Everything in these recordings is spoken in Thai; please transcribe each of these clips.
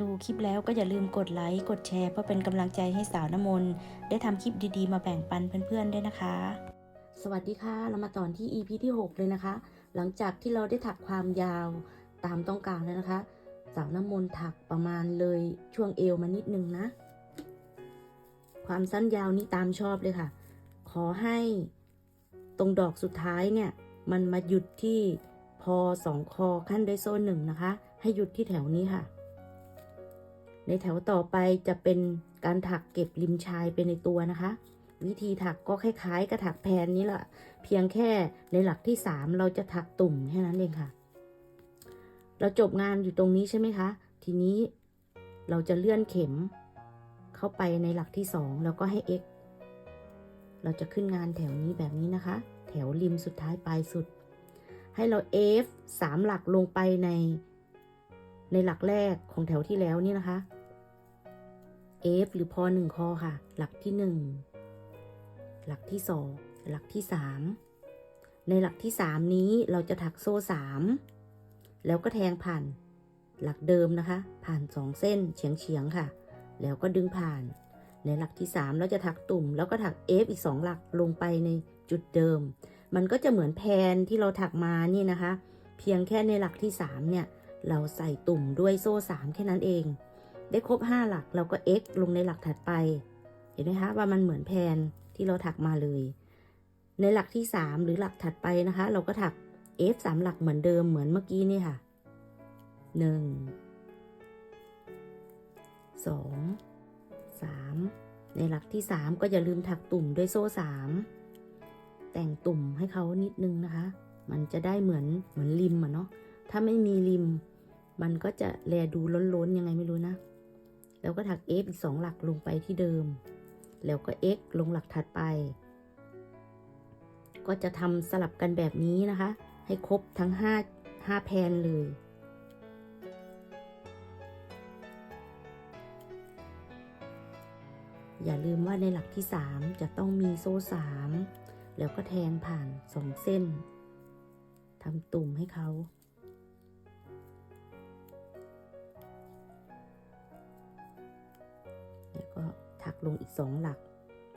ดูคลิปแล้วก็อย่าลืมกดไลค์ กดแชร์เพื่อเป็นกำลังใจให้สาวน้ำมนต์ได้ทำคลิปดีๆ มาแบ่งปันเพื่อนๆด้วยนะคะ สวัสดีค่ะ เรามาตอนที่ EP ที่ 6 เลยนะคะ หลังจากที่เราได้ถักความยาวตามต้องการแล้วนะคะ สาวน้ำมนต์ถักประมาณเลยช่วงเอวมานิดนึงนะ ความสั้นยาวนี่ตามชอบเลยค่ะ ขอให้ตรงดอกสุดท้ายเนี่ยมันมาหยุดที่พอสองคอขั้นด้วยโซ่หนึ่งนะคะ ให้หยุดที่แถวนี้ค่ะ ในแถวต่อไปจะเป็นการถักเก็บริมชายไปในตัวนะคะ วิธีถักก็คล้ายๆกับถักแพนนี้แหละเพียงแค่ในหลักที่สามเราจะถักตุ่มแค่นั้นเองค่ะ เราจบงานอยู่ตรงนี้ใช่ไหมคะ ทีนี้เราจะเลื่อนเข็ม เข้าไปในหลักที่สองแล้วก็ให้ x เราจะขึ้นงานแถวนี้แบบนี้นะคะ แถวริมสุดท้ายปลายสุด ให้เรา f สามหลักลงไปในในหลักแรกของแถวที่แล้วนี่นะคะ f หรือพอหนึ่งคอค่ะ หลักที่หนึ่งหลักที่สองหลักที่สามในหลักที่สามนี้เราจะถักโซ่สามแล้วก็แทงผ่าน หลักเดิมนะคะ ผ่านสองเส้นเฉียงเฉียงๆค่ะ แล้วก็ดึงผ่าน ในหลักที่ 3 เราจะถักตุ่ม แล้วก็ถัก F อีก 2 หลักลงไปในจุดเดิม มันก็จะเหมือนแพนที่เราถักมานี่นะคะ เพียงแค่ในหลักที่ 3 เนี่ย เราใส่ตุ่มด้วยโซ่ 3 แค่นั้นเอง ได้ครบ 5 หลักเราก็ X ลงในหลักถัดไป เห็นไหมคะว่ามันเหมือนแพนที่เราถักมาเลย ในหลักที่ 3 หรือหลักถัดไปนะคะ เราก็ถัก F 3 หลักเหมือนเดิมเหมือนเมื่อกี้นี่ค่ะ 1 2 3 ในหลักที่ 3 ก็อย่าลืมถักตุ่มด้วยโซ่ 3 แต่งตุ่มให้เขานิดนึงนะคะ มันจะได้เหมือนเหมือนริมอะเนาะถ้าไม่มีริมมันก็จะแลดูล้นๆ ยังไงไม่รู้นะ แล้วก็ถัก F อีก 2 หลักลงไปที่เดิม แล้วก็ X ลงหลักถัดไป ก็จะทำสลับกันแบบนี้นะคะ ให้ครบทั้ง 5 5แพนเลย อย่าลืมว่าในหลักที่ 3 จะต้องมีโซ่ 3 แล้วก็แทงผ่าน 2 เส้นทำตุ่มให้เขา ลงอีก 2 หลัก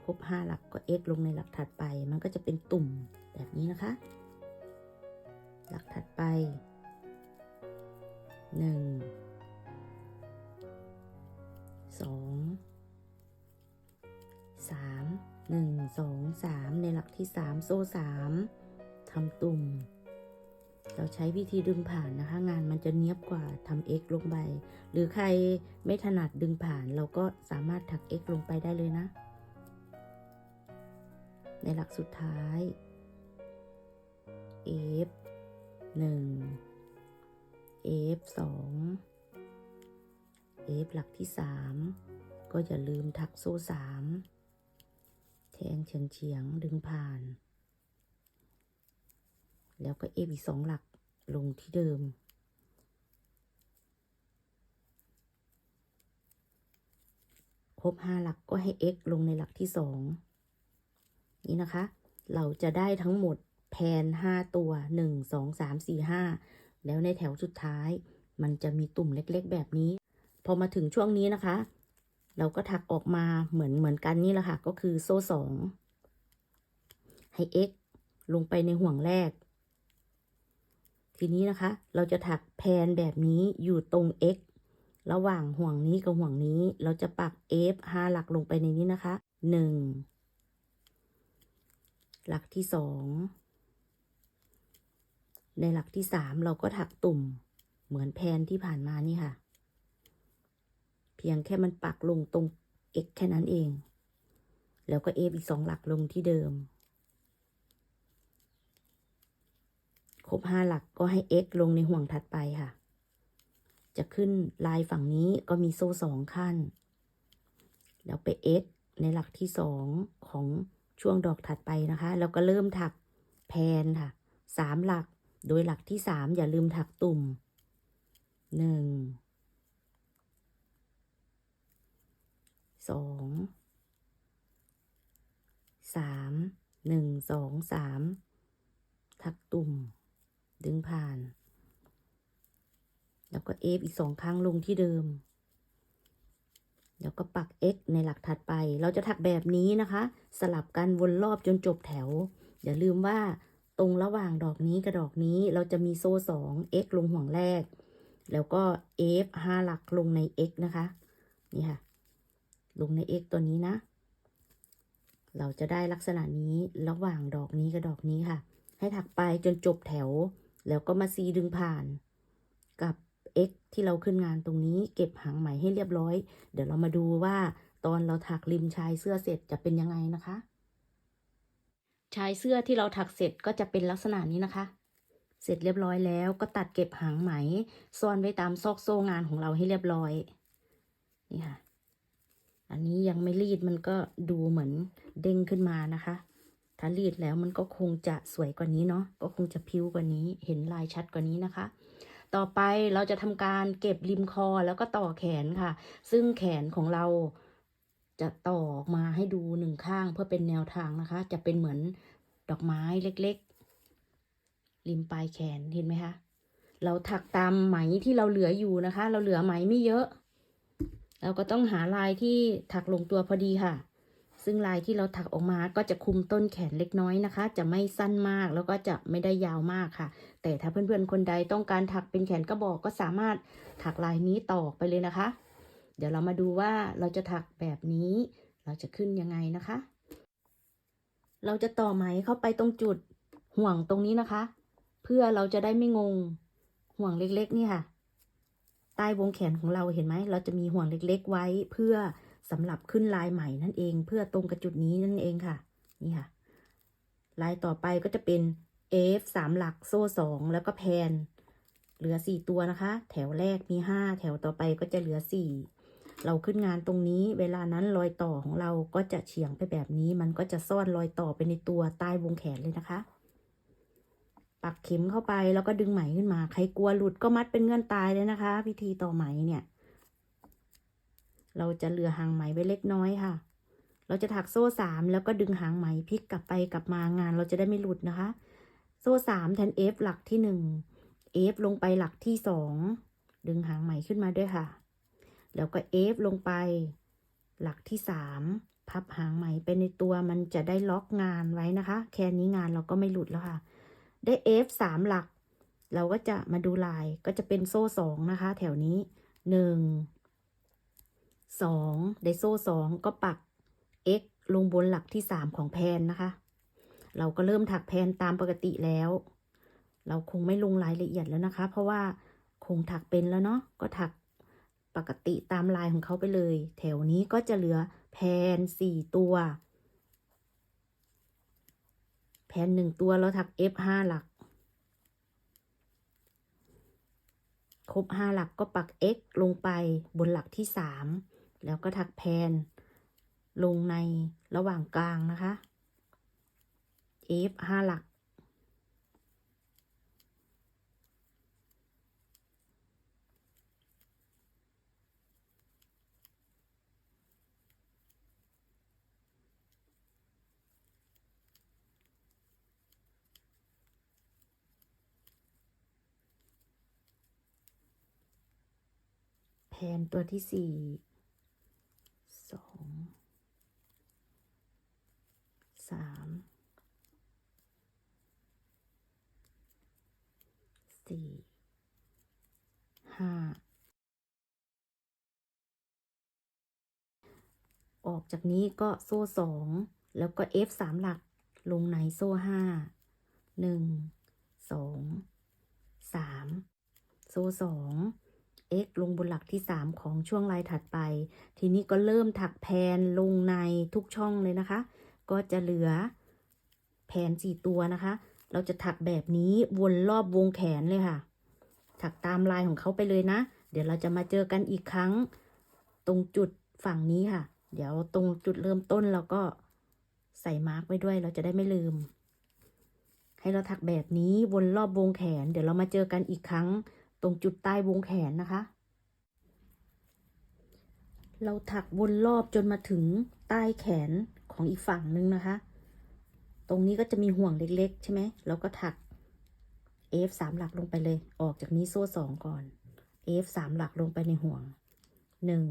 ครบ 5 หลักก็ x ลงในหลักถัดไป มันก็จะเป็นตุ่มแบบนี้นะคะ หลักถัดไป 1 2สามหนึ่งสองสามในหลักที่สามโซ่สามทำตุ่ม เราใช้วิธีดึงผ่านนะคะ งานมันจะเนียบกว่าทำ x ลงไป หรือใครไม่ถนัดดึงผ่าน เราก็สามารถถัก x ลงไปได้เลยนะ ในหลักสุดท้าย f 1 f 2 f หลักที่ 3 ก็อย่าลืมถักโซ่3แทงเฉียงเฉียงๆดึงผ่าน แล้วก็เอฟอีกสองหลักลงที่เดิม ครบห้าหลักก็ให้ x ลงในหลักที่สองนี่นะคะ เราจะได้ทั้งหมดแพนห้าตัวหนึ่งสองสามสี่ห้าแล้วในแถวสุดท้าย มันจะมีตุ่มเล็กๆ แบบนี้ พอมาถึงช่วงนี้นะคะ เราก็ถักออกมาเหมือนเหมือนกันนี่แหละค่ะ ก็คือโซ่สองให้ x ลงไปในห่วงแรก ทีนี้นะคะ เราจะถักแพนแบบนี้อยู่ตรง x ระหว่างห่วงนี้กับห่วงนี้ เราจะปัก f ห้าหลักลงไปในนี้นะคะหนึ่งหลักที่สองในหลักที่สามเราก็ถักตุ่มเหมือนแพนที่ผ่านมานี่ค่ะ เพียงแค่มันปักลงตรง x แค่นั้นเอง แล้วก็ f อีกสองหลักลงที่เดิม คร บห้าหลักก็ให้ x ลงในห่วงถัดไปค่ะ จะขึ้นลายฝั่งนี้ก็มีโซ่สองขั้น แล้วไป x ในหลักที่สองของช่วงดอกถัดไปนะคะ แล้วก็เริ่มถักแพนค่ะสามหลัก โดยหลักที่สามอย่าลืมถักตุ่มหนึ่งสองสามหนึ่งสองสามทักตุ่ม ดึงผ่าน แล้วก็เอฟอีกสองครั้งลงที่เดิม แล้วก็ปัก x ในหลักถัดไป เราจะถักแบบนี้นะคะ สลับกันวนรอบจนจบแถว อย่าลืมว่าตรงระหว่างดอกนี้กับดอกนี้เราจะมีโซ่สอง x ลงห่วงแรก แล้วก็ f ห้าหลักลงใน x นะคะ นี่ค่ะ ลงใน x ตัวนี้นะเราจะได้ลักษณะนี้ระหว่างดอกนี้กับดอกนี้ค่ะ ให้ถักไปจนจบแถว แล้วก็มาซีดึงผ่านกับ x ที่เราขึ้นงานตรงนี้ เก็บหางไหมให้เรียบร้อย เดี๋ยวเรามาดูว่าตอนเราถักริมชายเสื้อเสร็จจะเป็นยังไงนะคะ ชายเสื้อที่เราถักเสร็จก็จะเป็นลักษณะนี้นะคะ เสร็จเรียบร้อยแล้วก็ตัดเก็บหางไหม ซ่อนไว้ตามซอกโซ่งานของเราให้เรียบร้อย นี่ค่ะ อันนี้ยังไม่รีดมันก็ดูเหมือนเด้งขึ้นมานะคะ ถ้ารีดแล้วมันก็คงจะสวยกว่านี้เนาะก็คงจะพิ้วกว่านี้ เห็นลายชัดกว่านี้นะคะ ต่อไปเราจะทำการเก็บริมคอแล้วก็ต่อแขนค่ะ ซึ่งแขนของเราจะต่อออกมาให้ดูหนึ่งข้างเพื่อเป็นแนวทางนะคะ จะเป็นเหมือนดอกไม้เล็กๆ ริมปลายแขนเห็นไหมคะเราถักตามไหมที่เราเหลืออยู่นะคะ เราเหลือไหมไม่เยอะ เราก็ต้องหาลายที่ถักลงตัวพอดีค่ะ ซึ่งลายที่เราถักออกมาก็จะคุมต้นแขนเล็กน้อยนะคะ จะไม่สั้นมากแล้วก็จะไม่ได้ยาวมากค่ะ แต่ถ้าเพื่อนๆคนใดต้องการถักเป็นแขนกระบอกก็สามารถถักลายนี้ต่อไปเลยนะคะ เดี๋ยวเรามาดูว่าเราจะถักแบบนี้ เราจะขึ้นยังไงนะคะ เราจะต่อไหมเข้าไปตรงจุดห่วงตรงนี้นะคะ เพื่อเราจะได้ไม่งงห่วงเล็กๆนี่ค่ะ ใต้วงแขนของเราเห็นไหมเราจะมีห่วงเล็กๆไว้เพื่อ สำหรับขึ้นลายใหม่นั่นเอง เพื่อตรงกับจุดนี้นั่นเองค่ะ นี่ค่ะ ลายต่อไปก็จะเป็น F สามหลักโซ่สองแล้วก็แพน เหลือสี่ตัวนะคะ แถวแรกมีห้าแถวต่อไปก็จะเหลือสี่เราขึ้นงานตรงนี้ เวลานั้นรอยต่อของเราก็จะเฉียงไปแบบนี้ มันก็จะซ่อนรอยต่อไปในตัวใต้วงแขนเลยนะคะ ปักเข็มเข้าไปแล้วก็ดึงไหมขึ้นมา ใครกลัวหลุดก็มัดเป็นเงื่อนตายเลยนะคะพิธีต่อไหมเนี่ย เราจะเหลือหางไหมไว้เล็กน้อยค่ะ เราจะถักโซ่สามแล้วก็ดึงหางไหมพลิกกลับไปกลับมางานเราจะได้ไม่หลุดนะคะ โซ่สามแทน F หลักที่หนึ่ง F ลงไปหลักที่สองดึงหางไหมขึ้นมาด้วยค่ะ แล้วก็ F ลงไป หลักที่สามพับหางไหมไปในตัวมันจะได้ล็อกงานไว้นะคะ แค่นี้งานเราก็ไม่หลุดแล้วค่ะ ได้ F สามหลัก เราก็จะมาดูลายก็จะเป็นโซ่สองนะคะ แถวนี้หนึ่ง สองไดโซ่สองก็ปัก x ลงบนหลักที่สามของแพนนะคะ เราก็เริ่มถักแพนตามปกติแล้ว เราคงไม่ลงรายละเอียดแล้วนะคะ เพราะว่าคงถักเป็นแล้วเนาะก็ถักปกติตามลายของเขาไปเลย แถวนี้ก็จะเหลือแพนสี่ตัว แพนหนึ่งตัวเราถัก f ห้าหลัก ครบห้าหลักก็ปัก x ลงไปบนหลักที่สาม แล้วก็ถักแพน ลงในระหว่างกลางนะคะ F ห้าหลัก แพนตัวที่สี่ สองสามสี่ห้าออกจากนี้ก็โซ่สองแล้วก็ F สามหลักลงในโซ่ห้าหนึ่งสองสามโซ่สอง x ลงบนหลักที่ 3 ของช่วงลายถัดไป ทีนี้ก็เริ่มถักแพนลงในทุกช่องเลยนะคะ ก็จะเหลือแพนสี่ตัวนะคะ เราจะถักแบบนี้วนรอบวงแขนเลยค่ะ ถักตามลายของเขาไปเลยนะ เดี๋ยวเราจะมาเจอกันอีกครั้ง ตรงจุดฝั่งนี้ค่ะ เดี๋ยวตรงจุดเริ่มต้นเราก็ใส่มาร์กไว้ด้วย เราจะได้ไม่ลืม ให้เราถักแบบนี้วนรอบวงแขน เดี๋ยวเรามาเจอกันอีกครั้ง ตรงจุดใต้วงแขนนะคะ เราถักวนรอบจนมาถึงใต้แขนของอีกฝั่งนึงนะคะ ตรงนี้ก็จะมีห่วงเล็กๆ ใช่ไหมเราก็ถัก F สามหลักลงไปเลย ออกจากนี้โซ่สองก่อน F สามหลักลงไปในห่วงหนึ่ง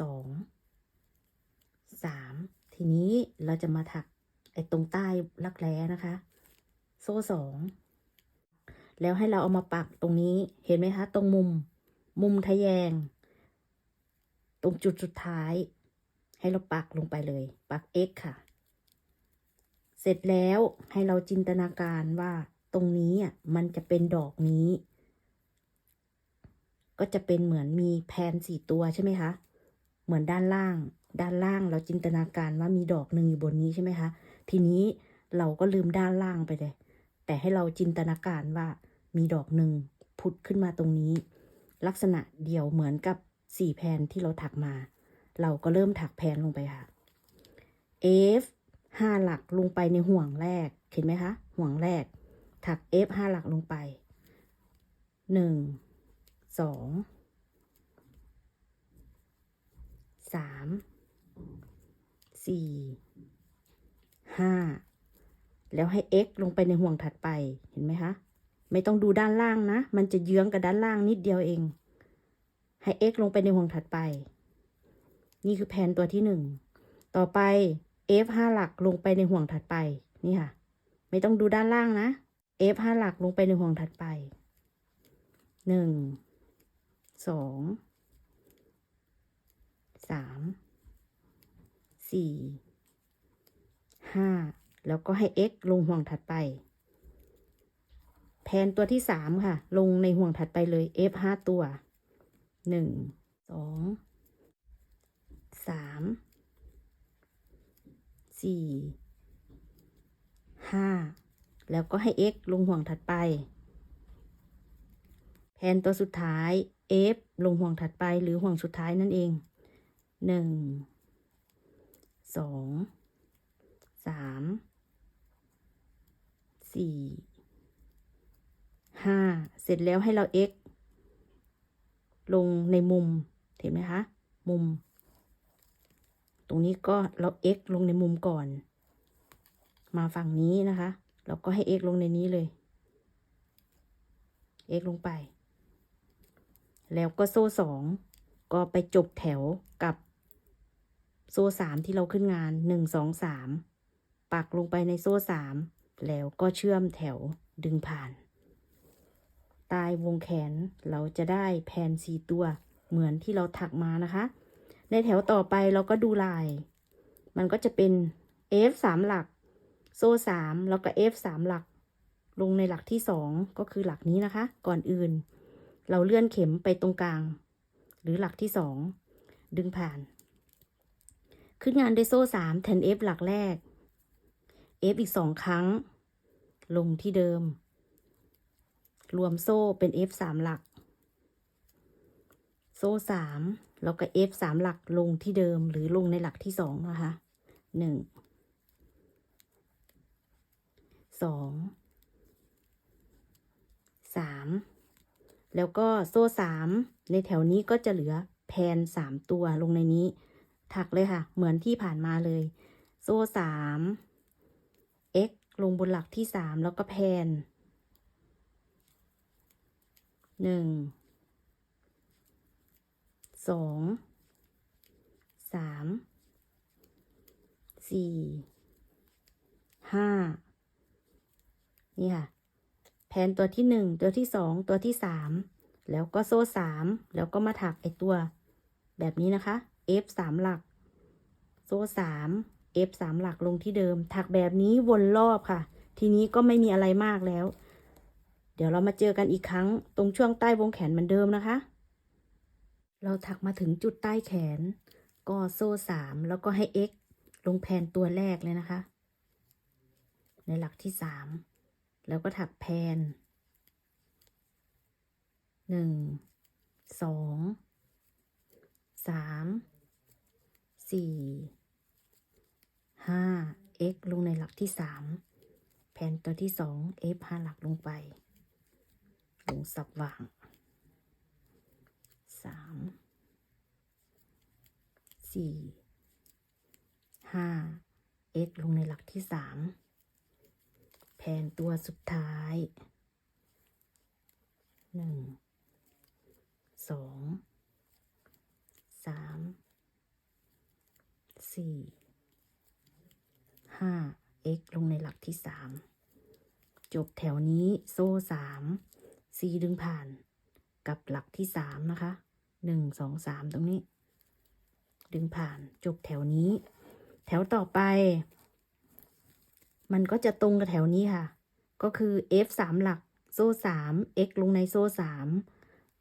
สองสามทีนี้เราจะมาถักไอ้ตรงใต้รักแร้นะคะ โซ่สอง แล้วให้เราเอามาปักตรงนี้เห็นไหมคะ ตรงมุม มุมทะแยง ตรงจุดสุดท้าย ให้เราปักลงไปเลย ปัก x ค่ะ เสร็จแล้วให้เราจินตนาการว่าตรงนี้อะมันจะเป็นดอกนี้ ก็จะเป็นเหมือนมีแพนสี่ตัวใช่ไหมคะ เหมือนด้านล่าง ด้านล่างเราจินตนาการว่ามีดอกหนึ่งอยู่บนนี้ใช่ไหมคะ ทีนี้เราก็ลืมด้านล่างไปเลย แต่ให้เราจินตนาการว่า มีดอกหนึ่งพุดขึ้นมาตรงนี้ ลักษณะเดียวเหมือนกับสี่แผ่นที่เราถักมา เราก็เริ่มถักแผ่นลงไปค่ะ F ห้าหลักลงไปในห่วงแรก เห็นไหมคะ ห่วงแรก ถัก F ห้าหลักลงไปหนึ่งสองสามสี่ห้าแล้วให้ x ลงไปในห่วงถัดไป เห็นไหมคะ ไม่ต้องดูด้านล่างนะ มันจะเยื้องกับด้านล่างนิดเดียวเอง ให้ x ลงไปในห่วงถัดไป นี่คือแผนตัวที่หนึ่ง ต่อไป f ห้าหลักลงไปในห่วงถัดไป นี่ค่ะ ไม่ต้องดูด้านล่างนะ f ห้าหลักลงไปในห่วงถัดไป หนึ่ง สอง สาม สี่ ห้า แล้วก็ให้ x ลงห่วงถัดไป แผนตัวที่สามค่ะ ลงในห่วงถัดไปเลย f ห้าตัวหนึ่งสองสามสี่ห้าแล้วก็ให้ x ลงห่วงถัดไปแผนตัวสุดท้าย f ลงห่วงถัดไปหรือห่วงสุดท้ายนั่นเองหนึ่งสองสามสี่ ห้าเสร็จแล้วให้เรา x ลงในมุม เห็นไหมคะ มุม ตรงนี้ก็เรา x ลงในมุมก่อน มาฝั่งนี้นะคะ เราก็ให้ x ลงในนี้เลย x ลงไป แล้วก็โซ่สอง ก็ไปจบแถวกับโซ่สามที่เราขึ้นงานหนึ่งสองสามปักลงไปในโซ่สามแล้วก็เชื่อมแถวดึงผ่าน ตายวงแขนเราจะได้แผ่นสีตัวเหมือนที่เราถักมานะคะ ในแถวต่อไปเราก็ดูลาย มันก็จะเป็น F สามหลัก โซ่สามแล้วก็ F สามหลัก ลงในหลักที่สองก็คือหลักนี้นะคะ ก่อนอื่น เราเลื่อนเข็มไปตรงกลาง หรือหลักที่สองดึงผ่าน ขึ้นงานด้วยโซ่สามแทน F หลักแรก F อีกสองครั้ง ลงที่เดิม รวมโซ่เป็น F สามหลัก โซ่สามแล้วก็ F สามหลักลงที่เดิมหรือลงในหลักที่สองนะคะหนึ่งสองสามแล้วก็โซ่สามในแถวนี้ก็จะเหลือแพนสามตัวลงในนี้ ถักเลยค่ะ เหมือนที่ผ่านมาเลย โซ่สาม x ลงบนหลักที่สามแล้วก็แพน หนึ่งสองสามสี่ห้านี่ค่ะ แผนตัวที่หนึ่งตัวที่สองตัวที่สามแล้วก็โซ่สามแล้วก็มาถักไอตัว แบบนี้นะคะ F สามหลัก โซ่สาม F สามหลักลงที่เดิม ถักแบบนี้วนรอบค่ะ ทีนี้ก็ไม่มีอะไรมากแล้ว ดี๋ยวเรามาเจอกันอีกครั้งตรงช่วงใต้วงแขนเหมือนเดิมนะคะ เราถักมาถึงจุดใต้แขน ก็โซ่สามแล้วก็ให้ x ลงแผนตัวแรกเลยนะคะ ในหลักที่สามแล้วก็ถักแพนหนึ่งสองสามสี่ห้า x ลงในหลักที่สามแผนตัวที่สอง f ห้าหลักลงไป ลงสับว่างสามสี่ห้า x ลงในหลักที่สามแผนตัวสุดท้ายหนึ่งสองสามสี่ห้า x ลงในหลักที่สามจบแถวนี้โซ่สาม c ดึงผ่านกับหลักที่สามนะคะหนึ่งสองสามตรงนี้ ดึงผ่านจบแถวนี้ แถวต่อไป มันก็จะตรงกับแถวนี้ค่ะ ก็คือ f สามหลักโซ่สาม x ลงในโซ่สาม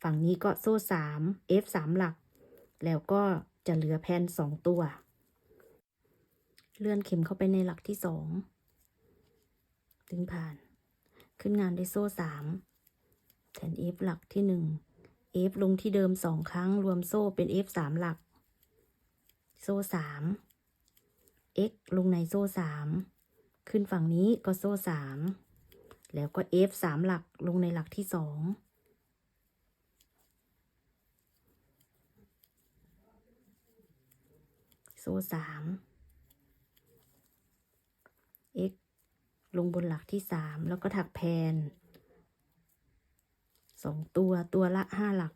ฝั่งนี้ก็โซ่สาม f สามหลัก แล้วก็จะเหลือแพนสองตัว เลื่อนเข็มเข้าไปในหลักที่สองดึงผ่าน ขึ้นงานด้วยโซ่สาม แทน f หลักที่หนึ่ง f ลงที่เดิมสองครั้ง รวมโซ่เป็น f สามหลัก โซ่สาม x ลงในโซ่สาม ขึ้นฝั่งนี้ก็โซ่สาม แล้วก็ f สามหลักลงในหลักที่สอง โซ่สาม x ลงบนหลักที่สามแล้วก็ถักแพน สองตัวตัวละห้าหลัก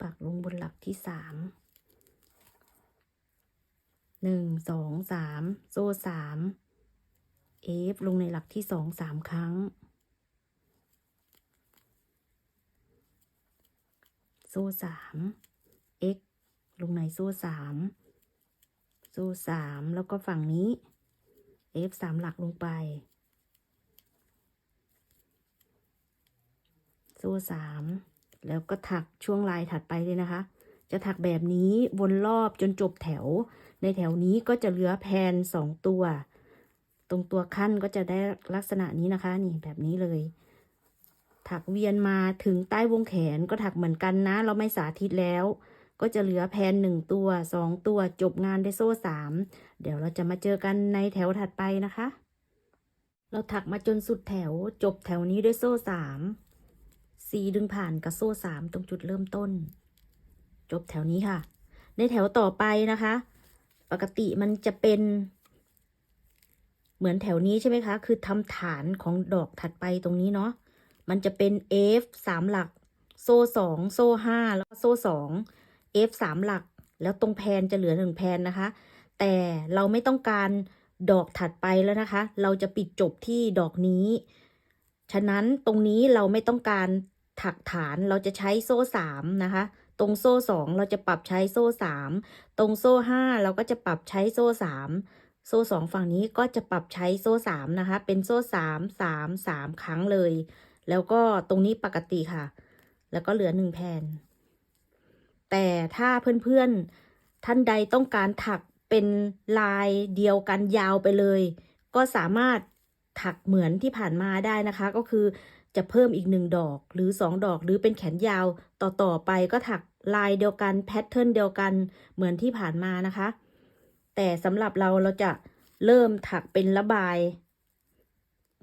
ปักลงบนหลักที่สาม หนึ่งสองสามโซ่สามเอฟลงในหลักที่สองสามครั้ง โซ่สาม x ลงในโซ่สามโซ่สามแล้วก็ฝั่งนี้ f สามหลักลงไป โซ่สามแล้วก็ถักช่วงลายถัดไปเลยนะคะ จะถักแบบนี้วนรอบจนจบแถว ในแถวนี้ก็จะเหลือแพนสองตัว ตรงตัวขั้นก็จะได้ลักษณะนี้นะคะ นี่แบบนี้เลย ถักเวียนมาถึงใต้วงแขนก็ถักเหมือนกันนะ เราไม่สาธิตแล้ว ก็จะเหลือแพนหนึ่งตัวสองตัวจบงานได้โซ่สามเดี๋ยวเราจะมาเจอกันในแถวถัดไปนะคะ เราถักมาจนสุดแถวจบแถวนี้ด้วยโซ่สามซีดึงผ่านกับโซ่สามตรงจุดเริ่มต้น จบแถวนี้ค่ะ ในแถวต่อไปนะคะ ปกติมันจะเป็น เหมือนแถวนี้ใช่ไหมคะ คือทำฐานของดอกถัดไปตรงนี้เนาะ มันจะเป็น F สามหลัก โซ่สองโซ่ห้าแล้วโซ่สอง F สามหลัก แล้วตรงแพนจะเหลือหนึ่งแพนนะคะ แต่เราไม่ต้องการดอกถัดไปแล้วนะคะ เราจะปิดจบที่ดอกนี้ ฉะนั้นตรงนี้เราไม่ต้องการถักฐานเราจะใช้โซ่สามนะคะ ตรงโซ่สองเราจะปรับใช้โซ่สามตรงโซ่ห้าเราก็จะปรับใช้โซ่สามโซ่สองฝั่งนี้ก็จะปรับใช้โซ่สามนะคะ เป็นโซ่สามสามสามครั้งเลย แล้วก็ตรงนี้ปกติค่ะ แล้วก็เหลือหนึ่งแผ่น แต่ถ้าเพื่อนๆ ท่านใดต้องการถักเป็นลายเดียวกันยาวไปเลย ก็สามารถถักเหมือนที่ผ่านมาได้นะคะ ก็คือ จะเพิ่มอีกหนึ่งดอกหรือสองดอกหรือเป็นแขนยาวต่อต่อไปก็ถักลายเดียวกันแพทเทิร์นเดียวกันเหมือนที่ผ่านมานะคะ แต่สำหรับเราเราจะเริ่มถักเป็นระบาย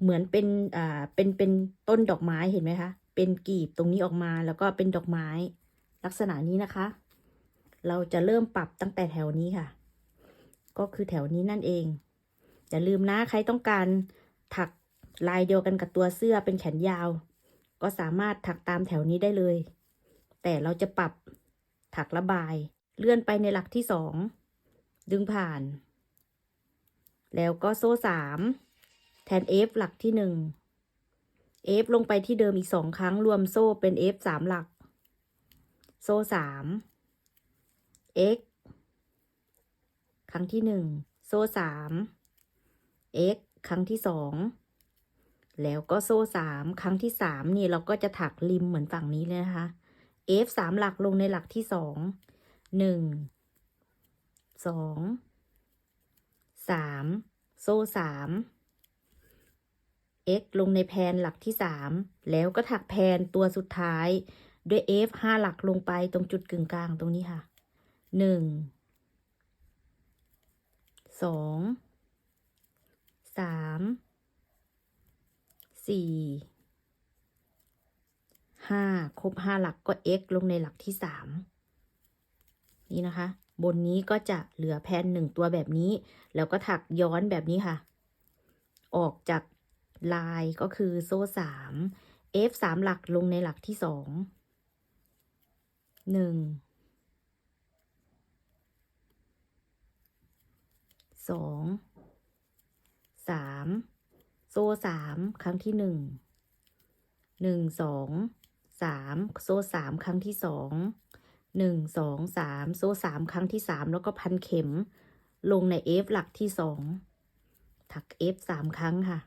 เหมือนเป็นอ่าเป็นเป็นต้นดอกไม้เห็นไหมคะ เป็นกีบตรงนี้ออกมาแล้วก็เป็นดอกไม้ ลักษณะนี้นะคะ เราจะเริ่มปรับตั้งแต่แถวนี้ค่ะ ก็คือแถวนี้นั่นเองอย่าลืมนะใครต้องการถัก ลายเดียวกันกับตัวเสื้อเป็นแขนยาว ก็สามารถถักตามแถวนี้ได้เลย แต่เราจะปรับถักระบาย เลื่อนไปในหลักที่สองดึงผ่าน แล้วก็โซ่สามแทน F หลักที่หนึ่ง F ลงไปที่เดิมอีกสองครั้งรวมโซ่เป็น F สามหลัก โซ่สาม X ครั้งที่หนึ่งโซ่สาม X ครั้งที่สอง แล้วก็โซ่สามครั้งที่สามนี่เราก็จะถักริมเหมือนฝั่งนี้เลยนะคะ F สามหลักลงในหลักที่สองหนึ่งสองสามโซ่สาม x ลงในแพนหลักที่สามแล้วก็ถักแพนตัวสุดท้ายด้วย f ห้าหลักลงไปตรงจุดกึ่งกลางตรงนี้ค่ะหนึ่ง สี่ห้าครบห้าหลักก็ x ลงในหลักที่สามนี่นะคะ บนนี้ก็จะเหลือแพนหนึ่งตัวแบบนี้ แล้วก็ถักย้อนแบบนี้ค่ะ ออกจากลายก็คือโซ่สาม f สามหลักลงในหลักที่สองหนึ่งสองสาม โซ่สามครั้งที่หนึ่งหนึ่งสองสามโซ่สามครั้งที่สองหนึ่งสองสามโซ่สามครั้งที่สามแล้วก็พันเข็ม ลงใน F หลักที่สองถัก F สามครั้งค่ะ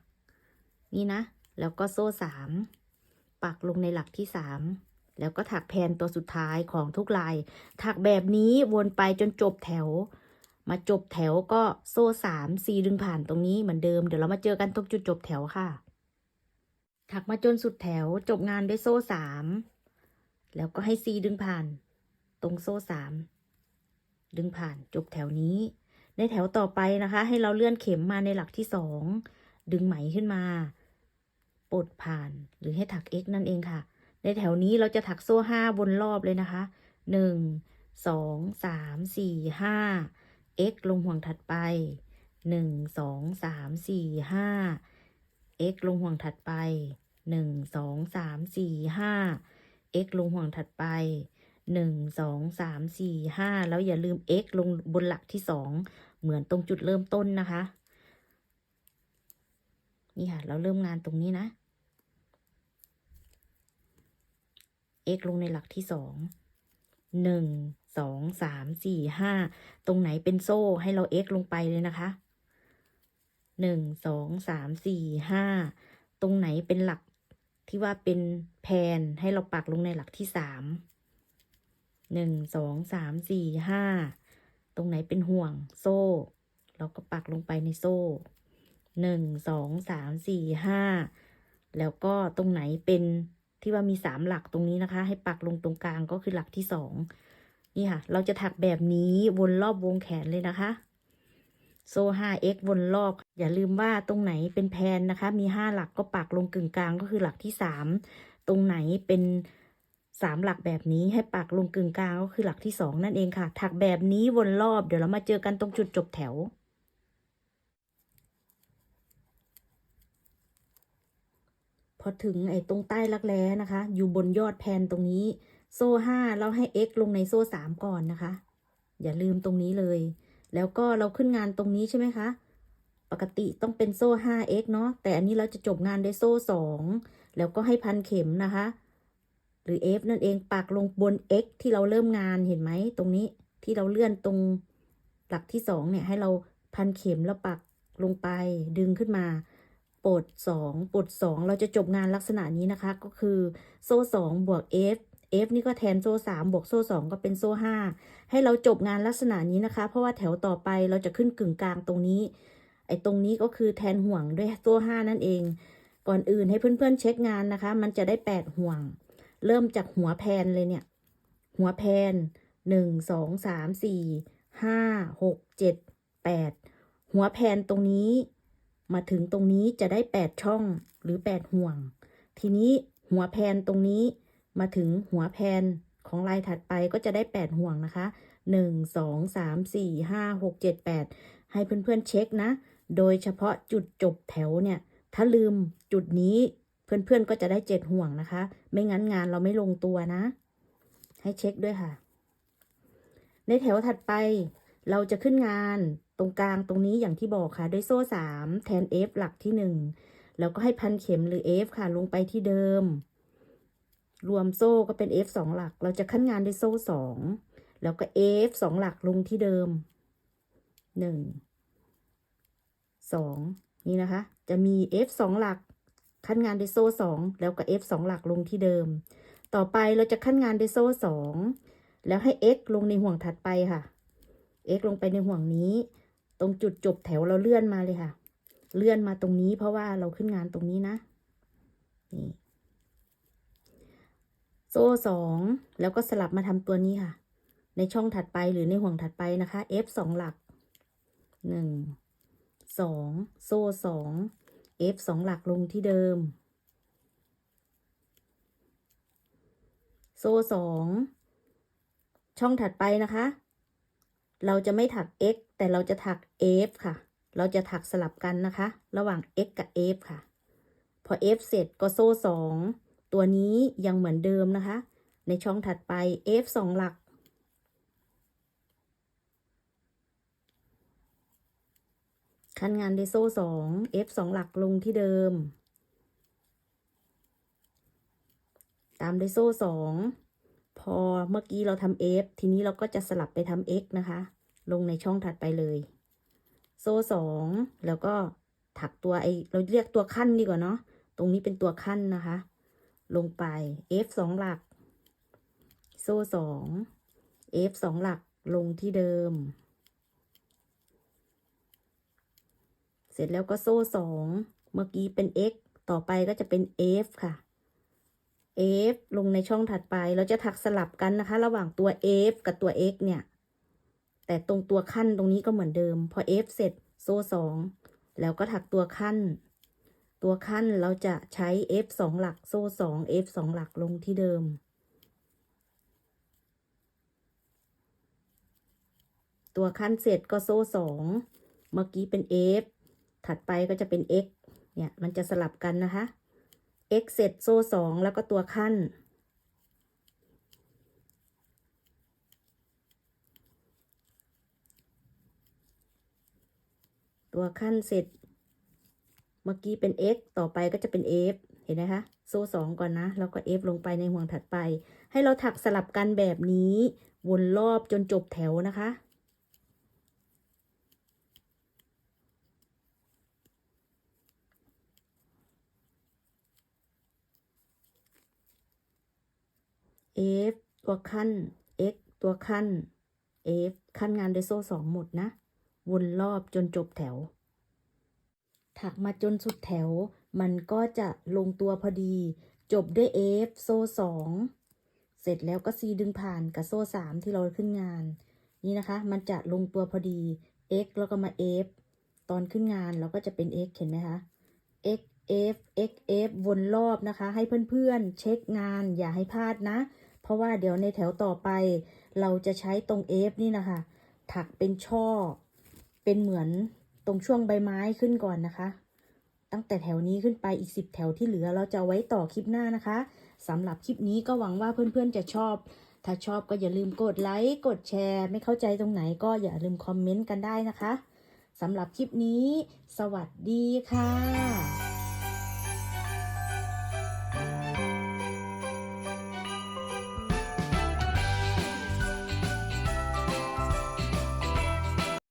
นี่นะ แล้วก็โซ่สามปักลงในหลักที่สามแล้วก็ถักแพนตัวสุดท้ายของทุกลาย ถักแบบนี้วนไปจนจบแถว มาจบแถวก็โซ่สามซีดึงผ่านตรงนี้เหมือนเดิม เดี๋ยวเรามาเจอกันตรงจุดจบแถวค่ะ ถักมาจนสุดแถวจบงานด้วยโซ่สามแล้วก็ให้ซีดึงผ่าน ตรงโซ่สามดึงผ่านจบแถวนี้ ในแถวต่อไปนะคะ ให้เราเลื่อนเข็มมาในหลักที่สองดึงไหมขึ้นมาปลดผ่านหรือให้ถัก x นั่นเองค่ะ ในแถวนี้เราจะถักโซ่ห้าบนรอบเลยนะคะหนึ่งสองสามสี่ห้า x ลงห่วงถัดไปหนึ่งสองสามสี่ห้า x ลงห่วงถัดไปหนึ่งสองสามสี่ห้า x ลงห่วงถัดไปหนึ่งสองสามสี่ห้าแล้วอย่าลืม x ลงบนหลักที่สองเหมือนตรงจุดเริ่มต้นนะคะ นี่ค่ะ เราเริ่มงานตรงนี้นะ x ลงในหลักที่สองหนึ่ง สองสามสี่ห้าตรงไหนเป็นโซ่ให้เรา x ลงไปเลยนะคะหนึ่งสองสามสี่ห้าตรงไหนเป็นหลักที่ว่าเป็นแพนให้เราปักลงในหลักที่สามหนึ่งสองสามสี่ห้าตรงไหนเป็นห่วงโซ่ เราก็ปักลงไปในโซ่หนึ่งสองสามสี่ห้าแล้วก็ตรงไหนเป็นที่ว่ามีสามหลักตรงนี้นะคะ ให้ปักลงตรงกลางก็คือหลักที่สอง นี่ค่ะ เราจะถักแบบนี้วนรอบวงแขนเลยนะคะ โซ่ 5x วนรอบ อย่าลืมว่าตรงไหนเป็นแพนนะคะ มี 5 หลักก็ปักลงกึ่งกลางก็คือหลักที่ 3 ตรงไหนเป็น3หลักแบบนี้ให้ปักลงกึ่งกลางก็คือหลักที่2นั่นเองค่ะ ถักแบบนี้วนรอบเดี๋ยวเรามาเจอกันตรงจุดจบแถว พอถึงไอ้ตรงใต้รักแร้นะคะ อยู่บนยอดแพนตรงนี้ โซ่ห้าเราให้ x ลงในโซ่สามก่อนนะคะ อย่าลืมตรงนี้เลย แล้วก็เราขึ้นงานตรงนี้ใช่ไหมคะ ปกติต้องเป็นโซ่ 5x เนาะแต่อันนี้เราจะจบงานด้วยโซ่ 2 แล้วก็ให้พันเข็มนะคะ หรือ f นั่นเองปักลงบน x ที่เราเริ่มงานเห็นไหมตรงนี้ที่เราเลื่อนตรงหลักที่ 2 เนี่ย ให้เราพันเข็มแล้วปักลงไปดึงขึ้นมาปลด2ปลด2 เราจะจบงานลักษณะนี้นะคะ ก็คือโซ่ 2 บวก f f นี่ก็แทนโซ่ 3 บวกโซ่ 2 ก็เป็นโซ่ 5 ให้เราจบงานลักษณะนี้นะคะ เพราะว่าแถวต่อไปเราจะขึ้นกึ่งกลางตรงนี้ ไอ้ตรงนี้ก็คือแทนห่วงด้วยโซ่ 5 นั่นเอง ก่อนอื่นให้เพื่อนๆเช็คงานนะคะ มันจะได้ 8 ห่วง เริ่มจากหัวแพนเลยเนี่ย หัวแพน 1 2 3 4 5 6 7 8 หัวแพนตรงนี้ มาถึงตรงนี้จะได้ 8 ช่องหรือ 8 ห่วง ทีนี้หัวแพนตรงนี้ มาถึงหัวแพนของลายถัดไปก็จะได้ 8 ห่วงนะคะ 1 2 3 4 5 6 7 8 ให้เพื่อนๆเช็คนะ โดยเฉพาะจุดจบแถวเนี่ย ถ้าลืมจุดนี้เพื่อนๆก็จะได้ 7 ห่วงนะคะ ไม่งั้นงานเราไม่ลงตัวนะ ให้เช็คด้วยค่ะ ในแถวถัดไปเราจะขึ้นงานตรงกลางตรงนี้อย่างที่บอกค่ะ ด้วยโซ่ 3 แทน F หลักที่ 1 แล้วก็ให้พันเข็มหรือ F ค่ะลงไปที่เดิม รวมโซ่ก็เป็น F 2หลัก เราจะขั้นงานด้วยโซ่ 2 แล้วก็ F 2หลักลงที่เดิม 1 2 นี่นะคะ จะมี F 2หลัก ขั้นงานด้วยโซ่ 2 แล้วก็ F 2หลักลงที่เดิม ต่อไปเราจะขั้นงานด้วยโซ่ 2 แล้วให้ X ลงในห่วงถัดไปค่ะ X ลงไปในห่วงนี้ ตรงจุดจบแถวเราเลื่อนมาเลยค่ะ เลื่อนมาตรงนี้เพราะว่าเราขึ้นงานตรงนี้นะ นี่ โซ่สองแล้วก็สลับมาทำตัวนี้ค่ะ ในช่องถัดไปหรือในห่วงถัดไปนะคะ F สองหลักหนึ่งสองโซ่สอง F สองหลักลงที่เดิม โซ่สองช่องถัดไปนะคะ เราจะไม่ถัก x แต่เราจะถัก f ค่ะ เราจะถักสลับกันนะคะ ระหว่าง x กับ f ค่ะ พอ f เสร็จก็โซ่สอง ตัวนี้ยังเหมือนเดิมนะคะ ในช่องถัดไป f สองหลัก ขั้นงานด้วยโซ่สอง f สองหลักลงที่เดิม ตามด้วยโซ่สองพอเมื่อกี้เราทำ f ทีนี้เราก็จะสลับไปทำ x นะคะ ลงในช่องถัดไปเลย โซ่สองแล้วก็ถักตัวไอเราเรียกตัวขั้นดีกว่าเนาะตรงนี้เป็นตัวขั้นนะคะ ลงไป f สองหลัก โซ่สอง f สองหลักลงที่เดิม เสร็จแล้วก็โซ่สองเมื่อกี้เป็น x ต่อไปก็จะเป็น f ค่ะ f ลงในช่องถัดไป เราจะถักสลับกันนะคะ ระหว่างตัว f กับตัว x เนี่ย แต่ตรงตัวขั้นตรงนี้ก็เหมือนเดิม พอ f เสร็จโซ่สองแล้วก็ถักตัวขั้น ตัวขั้นเราจะใช้ f สองหลักโซ่สอง f สองหลักลงที่เดิม ตัวขั้นเสร็จก็โซ่สองเมื่อกี้เป็น f ถัดไปก็จะเป็น x เนี่ย มันจะสลับกันนะคะ x เสร็จโซ่สองแล้วก็ตัวขั้น ตัวขั้นเสร็จ เมื่อกี้เป็น x ต่อไปก็จะเป็น f เห็นไหมคะ โซ่สองก่อนนะ แล้วก็ f ลงไปในห่วงถัดไป ให้เราถักสลับกันแบบนี้ วนรอบจนจบแถวนะคะ f ตัวขั้น x ตัวขั้น f ขั้นงานด้วยโซ่สองหมดนะ วนรอบจนจบแถว ถักมาจนสุดแถว มันก็จะลงตัวพอดี จบด้วย f โซ่สองเสร็จแล้วก็ c ดึงผ่านกับโซ่สามที่เราขึ้นงาน นี่นะคะ มันจะลงตัวพอดี x แล้วก็มา f ตอนขึ้นงานเราก็จะเป็น x เห็นไหมคะ x f x f วนรอบนะคะ ให้เพื่อนๆ เช็คงานอย่าให้พลาดนะ เพราะว่าเดี๋ยวในแถวต่อไป เราจะใช้ตรง f นี่นะคะ ถักเป็นช่อ เป็นเหมือน ตรงช่วงใบไม้ขึ้นก่อนนะคะ ตั้งแต่แถวนี้ขึ้นไปอีก 10 แถวที่เหลือเราจะไว้ต่อคลิปหน้านะคะสำหรับคลิปนี้ก็หวังว่าเพื่อนๆจะชอบ ถ้าชอบก็อย่าลืมกดไลค์กดแชร์ ไม่เข้าใจตรงไหนก็อย่าลืมคอมเมนต์กันได้นะคะสำหรับคลิปนี้ สวัสดีค่ะ